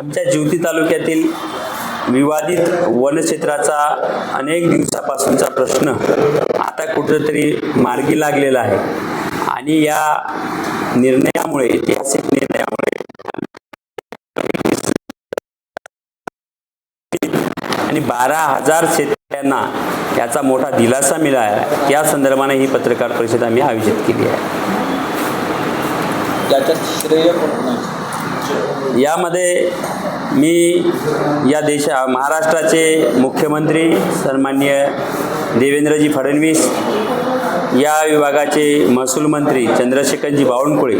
आमच्या ज्योती तालुक्यातील विवादित वनक्षेत्राचा अनेक दिवसापासूनचा प्रश्न आता कुठंतरी मार्गी लागलेला आहे. आणि या निर्णयामुळे ऐतिहासिक निर्णयामुळे आणि बारा हजार शेतकऱ्यांना याचा मोठा दिलासा मिळाला या संदर्भाने ही पत्रकार परिषद आम्ही आयोजित केली आहे. श्रेय कोण यामध्ये मी या देशा महाराष्ट्राचे मुख्यमंत्री सन्मान्य देवेंद्रजी फडणवीस या विभागाचे महसूल मंत्री चंद्रशेखरजी बावनकुळे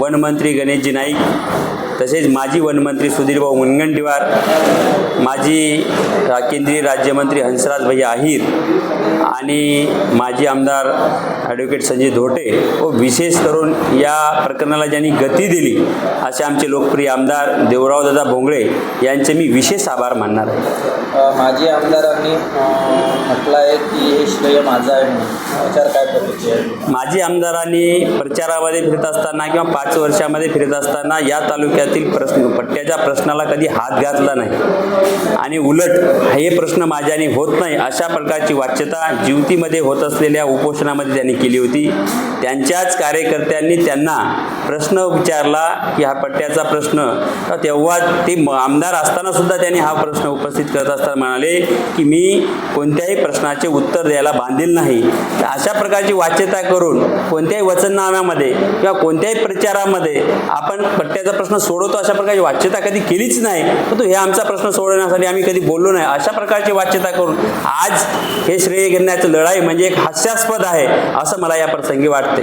वनमंत्री गणेशजी नाईक तसेच माजी वनमंत्री सुधीरभाऊ मुनगंटीवार माजी केंद्रीय राज्यमंत्री हंसराज भैया आहिर आणि माजी आमदार ॲडव्होकेट संजय धोटे व विशेष करून या प्रकरणाला ज्यांनी गती दिली असे आमचे लोकप्रिय आमदार देवरावदादा भोंगळे यांचे मी विशेष आभार मानणार आहे. माजी आमदारांनी म्हटलं आहे की हे श्रेय माझं आहे काय माजी आमदारांनी प्रचारामध्ये फिरत असताना किंवा पाच वर्षामध्ये फिरत असताना या तालुक्यातील प्रश्न पट्ट्याच्या प्रश्नाला कधी हात घातला नाही. आणि उलट हे प्रश्न माझ्याने होत नाही अशा प्रकारची वाच्यता जिवतीमध्ये होत असलेल्या उपोषणामध्ये त्यांनी केली होती. त्यांच्याच कार्यकर्त्यांनी त्यांना प्रश्न विचारला की हा पट्ट्याचा प्रश्न. तेव्हा ते आमदार असताना सुद्धा त्यांनी हा प्रश्न उपस्थित करत असताना म्हणाले की मी कोणत्याही प्रश्नाचे उत्तर द्यायला बांधील नाही. तर अशा प्रकारची वाच्यता करून कोणत्याही वचननाम्यामध्ये किंवा कोणत्याही प्रचारामध्ये आपण पट्ट्याचा प्रश्न सोडवतो अशा प्रकारची वाच्यता कधी केलीच नाही. परंतु हे आमचा प्रश्न सोडवण्यासाठी आम्ही कधी बोललो नाही. अशा प्रकारची वाच्यता करून आज हे श्रेय घेण्याचं लढाई म्हणजे एक हास्यास्पद आहे असं मला या प्रसंगी वाटते